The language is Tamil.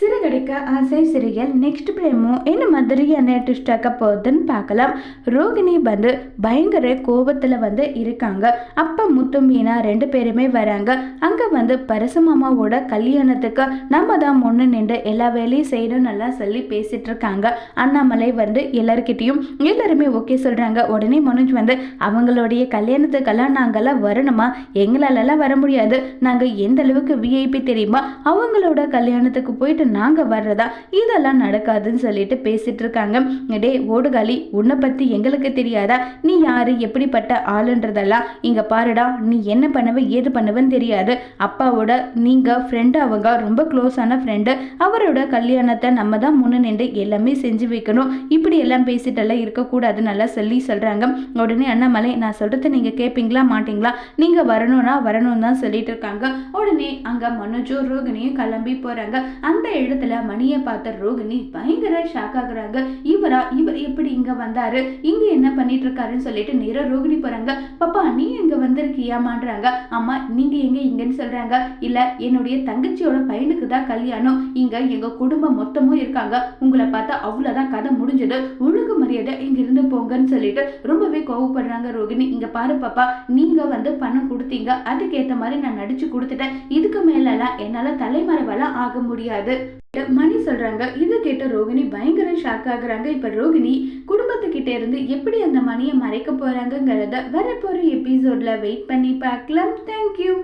சிறு நடிக்க ஆசை சிறியல் நெக்ஸ்ட் பிரேமோ என்ன மாதிரியான ட்விஸ்ட் ஆக்க போகுதுன்னு பார்க்கலாம். ரோகிணி வந்து பயங்கர கோபத்தில் வந்து இருக்காங்க. அப்பா முத்து மீனா ரெண்டு பேருமே வராங்க. அங்கே வந்து பரசுமாமாவோட கல்யாணத்துக்கு நம்ம தான் முன்னு நின்று எல்லா வேலையும் செய்யணும் நல்லா சொல்லி பேசிட்டு இருக்காங்க. அண்ணாமலை வந்து எல்லாருக்கிட்டையும் எல்லாருமே ஓகே சொல்கிறாங்க உடனே மனோஜ் வந்து அவங்களுடைய கல்யாணத்துக்கெல்லாம் நாங்கள்லாம் வரணுமா? எங்களாலலாம் வர முடியாது. நாங்கள் எந்த அளவுக்கு விஐபி தெரியுமா? அவங்களோட கல்யாணத்துக்கு போயிட்டு நாங்கள் வர்றதா? இதெல்லாம் நடக்காதுன்னு சொல்லிட்டு பேசிட்டு இருக்காங்க டே ஓடுகாலி உன்னை பற்றி எங்களுக்கு தெரியாதா? நீ யாரு? எப்படிப்பட்ட ஆளுன்றதெல்லாம் இங்கே பாருடா. நீ என்ன பண்ணுவ ஏது பண்ணுவன்னு தெரியாது. அப்பாவோட நீங்கள் ஃப்ரெண்டு அவங்க ரொம்ப க்ளோஸான ஃப்ரெண்டு அவரோட கல்யாணத்தை நம்ம தான் முன்ன நின்று எல்லாமே செஞ்சு வைக்கணும். இப்படி எல்லாம் பேசிட்டெல்லாம் இருக்கக்கூடாது நல்லா சொல்லி சொல்கிறாங்க உடனே அண்ணாமலை நான் சொல்கிறத நீங்கள் கேட்பீங்களா மாட்டீங்களா? நீங்கள் வரணும்னா வரணும் தான் சொல்லிட்டு இருக்காங்க உடனே அங்கே மனோஜும் ரோகிணியும் கிளம்பி போகிறாங்க அந்த இடத்துல மணியை பார்த்த ரோகிணி பயங்கர ஷாக் ஆகுறாங்க. இவரா இவர் எப்படி இங்க வந்தாரு? இங்க என்ன பண்ணிட்டு இருக்காருன்னு சொல்லிட்டு நேரா ரோகிணி போறாங்க. பாப்பா நீ இங்க வந்திருக்கியாமான்றாங்க. அம்மா நீங்க எங்க இங்கன்னு சொல்றாங்க. இல்ல என்னுடைய தங்கச்சியோட பையனுக்கு தான் கல்யாணம். இங்க எங்க குடும்பம் மொத்தமும் இருக்காங்க. உங்களை பார்த்தா அவ்வளவுதான் கதை முடிஞ்சது. ஒழுங்கு மரியாதை இங்க இருந்து போங்கன்னு சொல்லிட்டு ரொம்பவே கோவப்படுறாங்க ரோகிணி. இங்க பாரு பாப்பா நீங்க வந்து பணம் கொடுத்தீங்க. அதுக்கேத்த மாதிரி நான் நடிச்சு கொடுத்துட்டேன். இதுக்கு மேலலாம் என்னால தலைமறைவெல்லாம் ஆக முடியாது. மணி சொல்றாங்க இதை கேட்ட ரோகிணி பயங்கர ஷாக் ஆகுறாங்க. இப்ப ரோகிணி குடும்பத்துக்கிட்ட இருந்து எப்படி அந்த மணியை மறைக்க போறாங்கங்கிறத வரப்போற எபிசோட்ல வெயிட் பண்ணி பார்க்கலாம். தேங்க்யூ